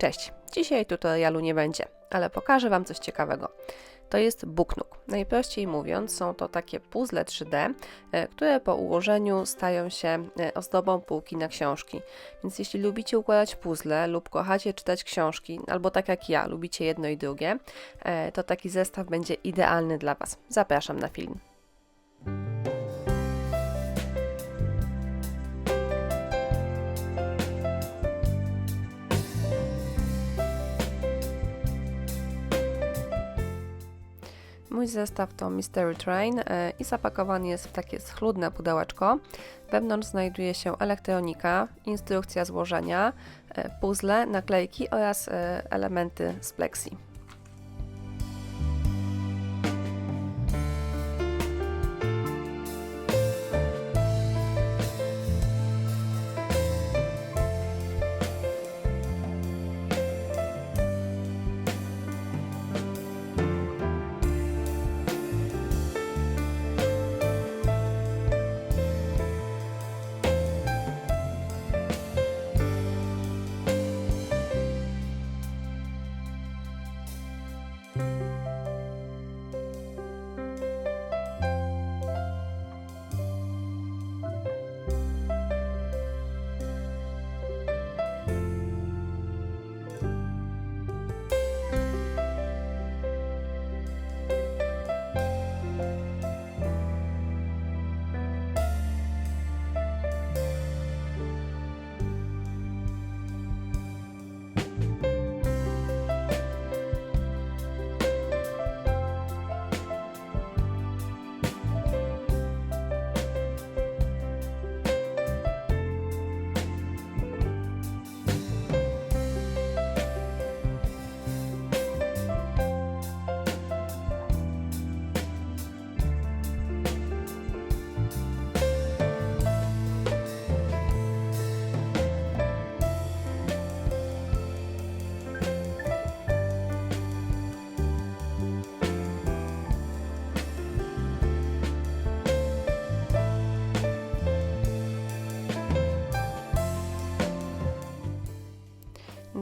Cześć! Dzisiaj tutorialu nie będzie, ale pokażę Wam coś ciekawego. To jest Booknook. Najprościej mówiąc, są to takie puzzle 3D, e, które po ułożeniu stają się e, ozdobą półki na książki. Więc jeśli lubicie układać puzzle lub kochacie czytać książki, albo tak jak ja, lubicie jedno i drugie, e, to taki zestaw będzie idealny dla Was. Zapraszam na film. Mój zestaw to Mystery Train e, i zapakowany jest w takie schludne pudełeczko. Wewnątrz znajduje się elektronika, instrukcja złożenia, e, puzzle, naklejki oraz e, elementy z plexi.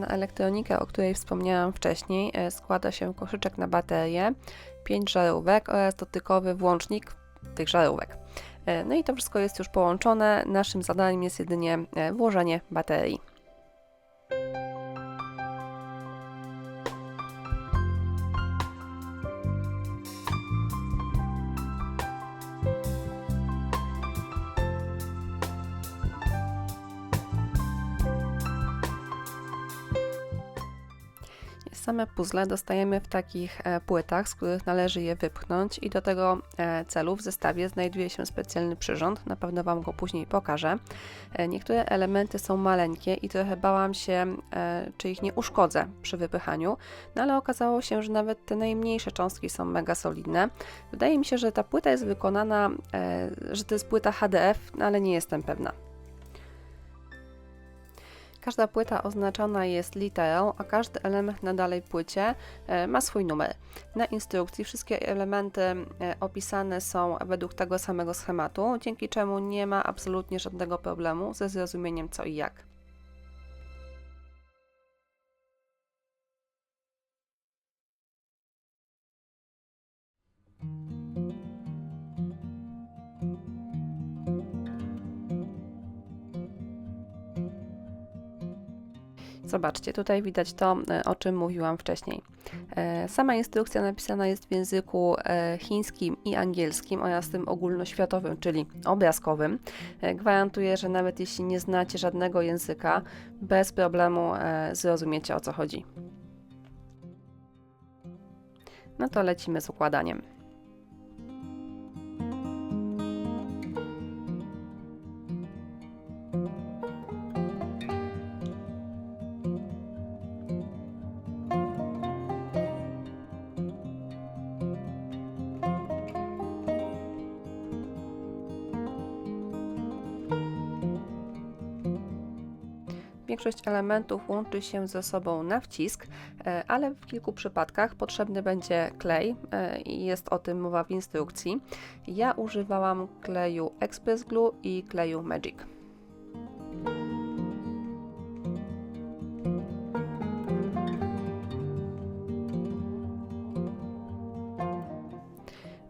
Elektronikę, o której wspomniałam wcześniej, e, składa się koszyczek na baterię, 5 żarówek oraz dotykowy włącznik tych żarówek. E, No i to wszystko jest już połączone. Naszym zadaniem jest jedynie e, włożenie baterii. Same puzzle dostajemy w takich e, płytach, z których należy je wypchnąć i do tego e, celu w zestawie znajduje się specjalny przyrząd, na pewno Wam go później pokażę. E, niektóre elementy są maleńkie i trochę bałam się, czy ich nie uszkodzę przy wypychaniu, no ale okazało się, że nawet te najmniejsze cząstki są mega solidne. Wydaje mi się, że ta płyta jest wykonana, że to jest płyta HDF, no ale nie jestem pewna. Każda płyta oznaczona jest literą, a każdy element na dalej płycie e, ma swój numer. Na instrukcji wszystkie elementy e, opisane są według tego samego schematu, dzięki czemu nie ma absolutnie żadnego problemu ze zrozumieniem co i jak. Zobaczcie, tutaj widać to, e, o czym mówiłam wcześniej. E, sama instrukcja napisana jest w języku e, chińskim i angielskim oraz tym ogólnoświatowym, czyli obrazkowym. Gwarantuję, że nawet jeśli nie znacie żadnego języka, bez problemu zrozumiecie o co chodzi. No to lecimy z układaniem. Większość elementów łączy się ze sobą na wcisk, e, ale w kilku przypadkach potrzebny będzie klej e, i jest o tym mowa w instrukcji. Ja używałam kleju Express Glue i kleju Magic.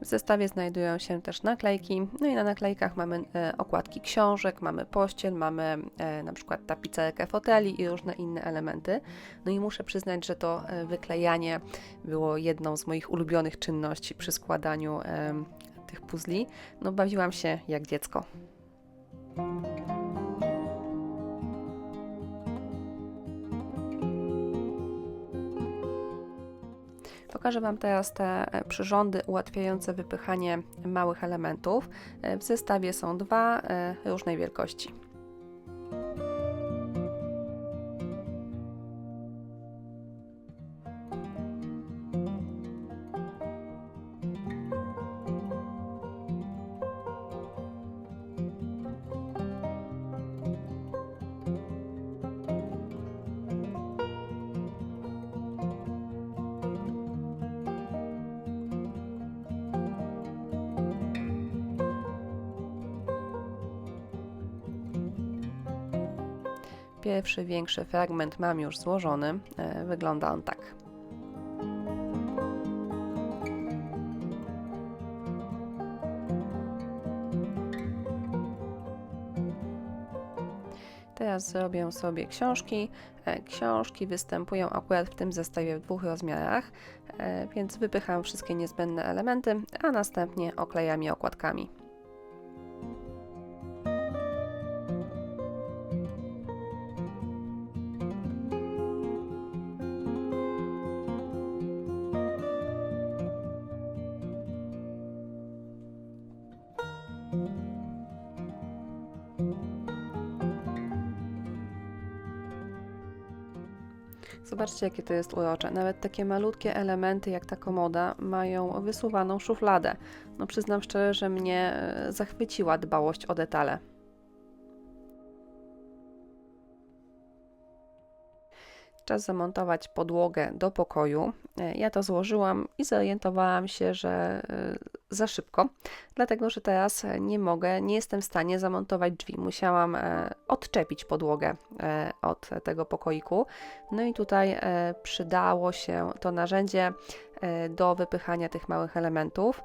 Zestawie znajdują się też naklejki, no i na naklejkach mamy e, okładki książek, mamy pościel, mamy e, na przykład tapicerkę foteli i różne inne elementy. No i muszę przyznać, że to e, wyklejanie było jedną z moich ulubionych czynności przy składaniu tych puzli. No bawiłam się jak dziecko. Pokażę Wam teraz te e, przyrządy ułatwiające wypychanie małych elementów. E, W zestawie są dwa e, różnej wielkości. Pierwszy większy fragment mam już złożony. E, Wygląda on tak. Teraz zrobię sobie książki. E, Książki występują akurat w tym zestawie w dwóch rozmiarach, e, więc wypycham wszystkie niezbędne elementy, a następnie oklejam je okładkami. Zobaczcie, jakie to jest urocze. Nawet takie malutkie elementy, jak ta komoda, mają wysuwaną szufladę. No przyznam szczerze, że mnie e, zachwyciła dbałość o detale. Czas zamontować podłogę do pokoju. E, Ja to złożyłam i zorientowałam się, że e, za szybko, dlatego że teraz nie mogę, nie jestem w stanie zamontować drzwi. Musiałam e, odczepić podłogę od tego pokoiku. No i tutaj przydało się to narzędzie do wypychania tych małych elementów.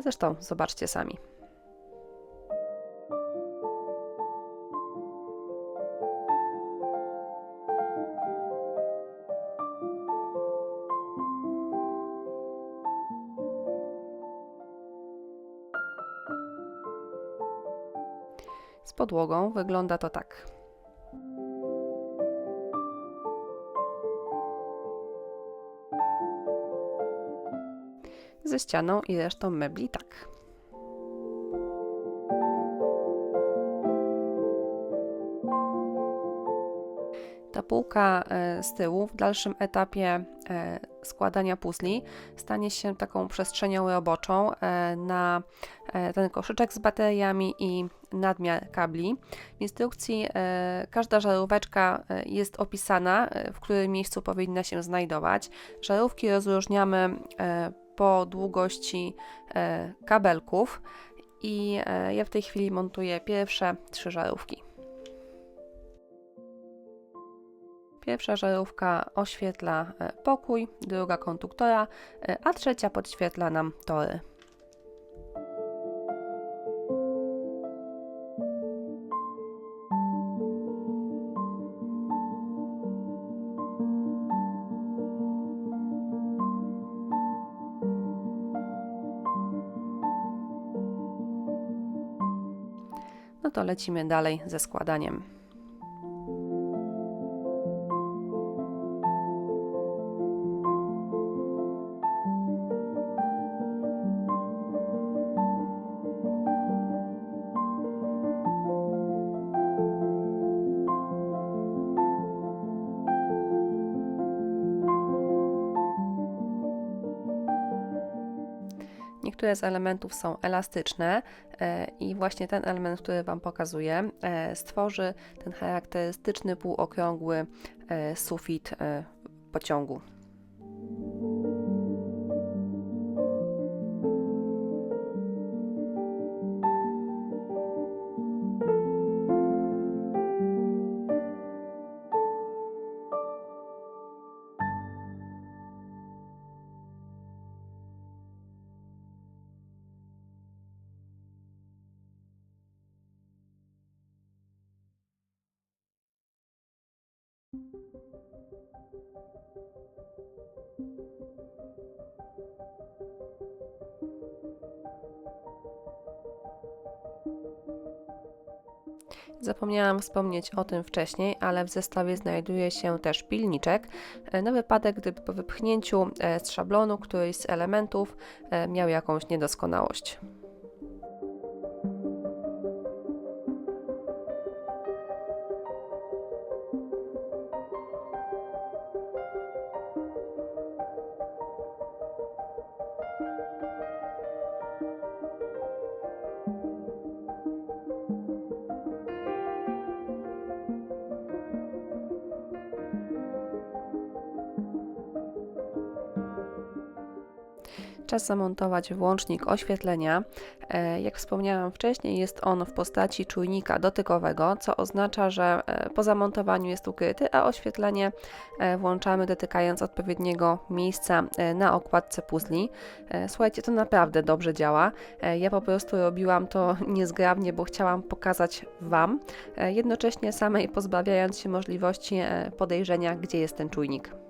Zresztą zobaczcie sami. Podłogą wygląda to tak. Ze ścianą i resztą mebli tak. Ta półka e, z tyłu w dalszym etapie e, składania puzli stanie się taką przestrzenią roboczą e, na e, ten koszyczek z bateriami i nadmiar kabli. W instrukcji e, każda żaróweczka jest opisana, w którym miejscu powinna się znajdować. Żarówki rozróżniamy po długości kabelków i ja w tej chwili montuję pierwsze trzy żarówki. Pierwsza żarówka oświetla e, pokój, druga konduktora, e, a trzecia podświetla nam tory. No to lecimy dalej ze składaniem. Niektóre z elementów są elastyczne e, i właśnie ten element, który Wam pokazuję, e, stworzy ten charakterystyczny półokrągły e, sufit pociągu. Zapomniałam wspomnieć o tym wcześniej, ale w zestawie znajduje się też pilniczek e, na wypadek, gdyby po wypchnięciu e, z szablonu któryś z elementów e, miał jakąś niedoskonałość. Czas zamontować włącznik oświetlenia. E, jak wspomniałam wcześniej, jest on w postaci czujnika dotykowego, co oznacza, że e, po zamontowaniu jest ukryty, a oświetlenie e, włączamy dotykając odpowiedniego miejsca na okładce puzli. Słuchajcie, to naprawdę dobrze działa. Ja po prostu robiłam to niezgrabnie, bo chciałam pokazać Wam, jednocześnie samej pozbawiając się możliwości podejrzenia, gdzie jest ten czujnik.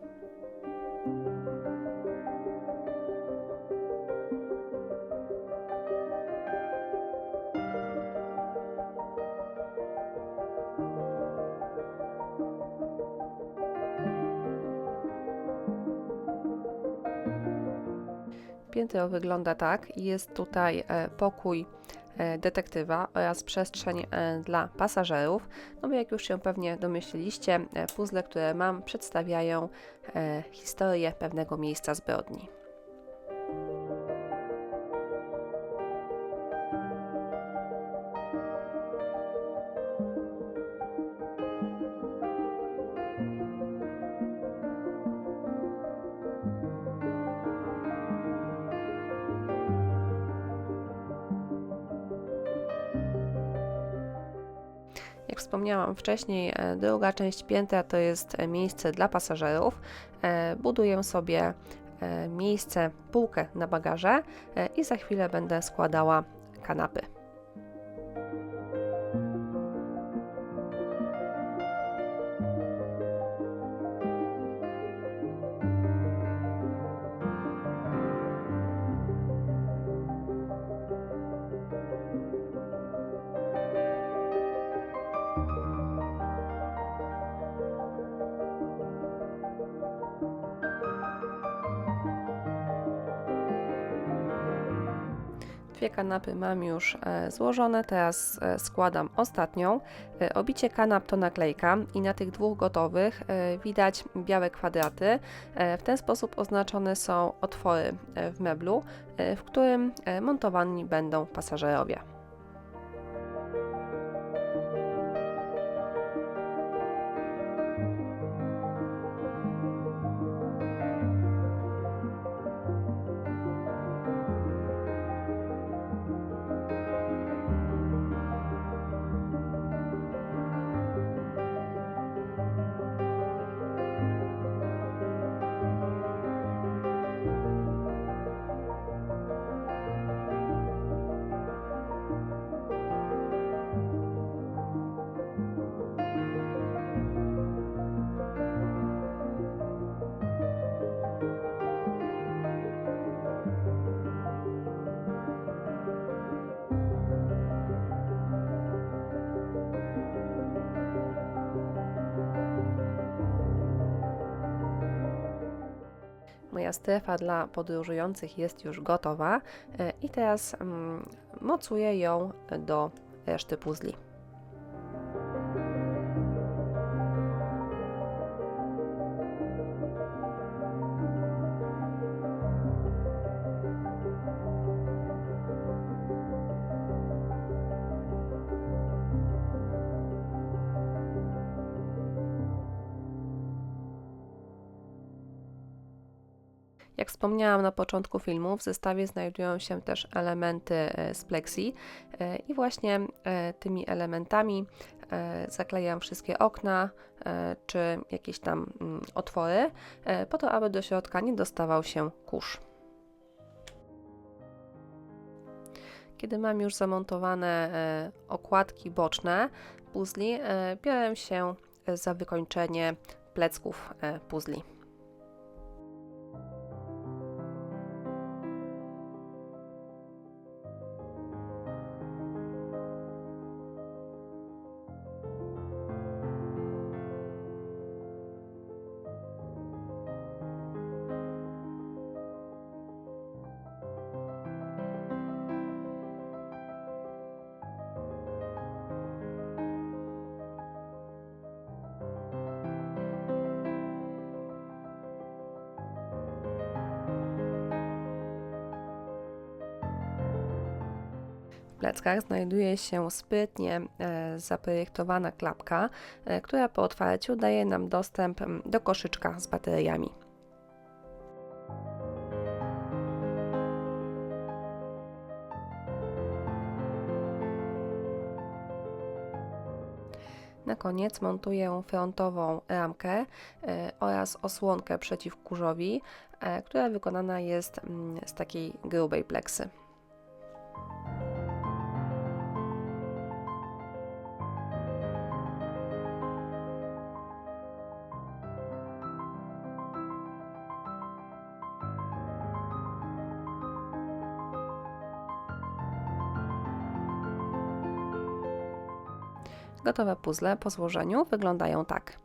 Piętro wygląda tak. Jest tutaj e, pokój e, detektywa oraz przestrzeń e, dla pasażerów. No bo jak już się pewnie domyśliliście, puzzle, które mam, przedstawiają historię pewnego miejsca zbrodni. Wspomniałam wcześniej, e, druga część piętra to jest e, miejsce dla pasażerów. E, buduję sobie miejsce, półkę na bagaże i za chwilę będę składała kanapy. Dwie kanapy mam już e, złożone, teraz e, składam ostatnią. E, obicie kanap to naklejka i na tych dwóch gotowych widać białe kwadraty. W ten sposób oznaczone są otwory w meblu, w którym montowani będą pasażerowie. Strefa dla podróżujących jest już gotowa e, i teraz mm, mocuję ją do reszty puzli. Jak wspomniałam na początku filmu, w zestawie znajdują się też elementy e, z plexi e, i właśnie e, tymi elementami zaklejam wszystkie okna czy jakieś tam mm, otwory, po to, aby do środka nie dostawał się kurz. Kiedy mam już zamontowane okładki boczne puzli, biorę się za wykończenie plecków puzli. Pleckach znajduje się sprytnie e, zaprojektowana klapka, e, która po otwarciu daje nam dostęp do koszyczka z bateriami. Na koniec montuję frontową ramkę e, oraz osłonkę przeciw kurzowi, e, która wykonana jest z takiej grubej pleksy. Gotowe puzzle po złożeniu wyglądają tak.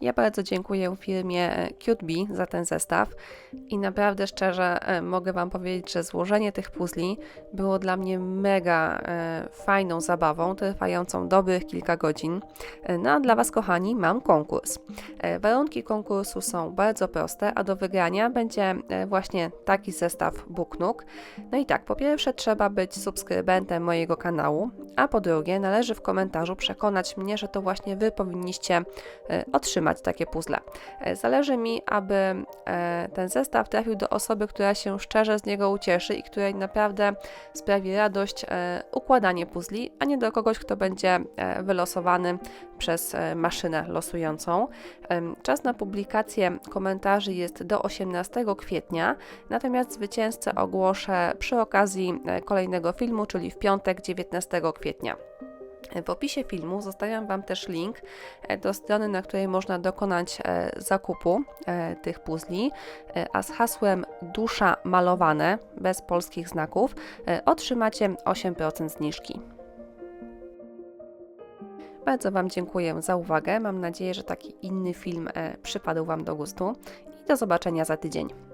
Ja bardzo dziękuję firmie CuteBee za ten zestaw i naprawdę szczerze e, mogę Wam powiedzieć, że złożenie tych puzli było dla mnie mega e, fajną zabawą, trwającą dobrych kilka godzin. E, No a dla Was, kochani, mam konkurs. Warunki konkursu są bardzo proste, a do wygrania będzie właśnie taki zestaw Booknook. No i tak, po pierwsze trzeba być subskrybentem mojego kanału, a po drugie należy w komentarzu przekonać mnie, że to właśnie Wy powinniście e, otrzymać takie puzzle. E, Zależy mi, aby e, ten zestaw trafił do osoby, która się szczerze z niego ucieszy i której naprawdę sprawi radość e, układanie puzli, a nie do kogoś, kto będzie wylosowany przez maszynę losującą. Czas na publikację komentarzy jest do 18 kwietnia, natomiast zwycięzcę ogłoszę przy okazji kolejnego filmu, czyli w piątek 19 kwietnia. W opisie filmu zostawiam Wam też link e, do strony, na której można dokonać e, zakupu e, tych puzli, a z hasłem dusza malowane bez polskich znaków otrzymacie 8% zniżki. Bardzo Wam dziękuję za uwagę. Mam nadzieję, że taki inny film przypadł Wam do gustu i do zobaczenia za tydzień.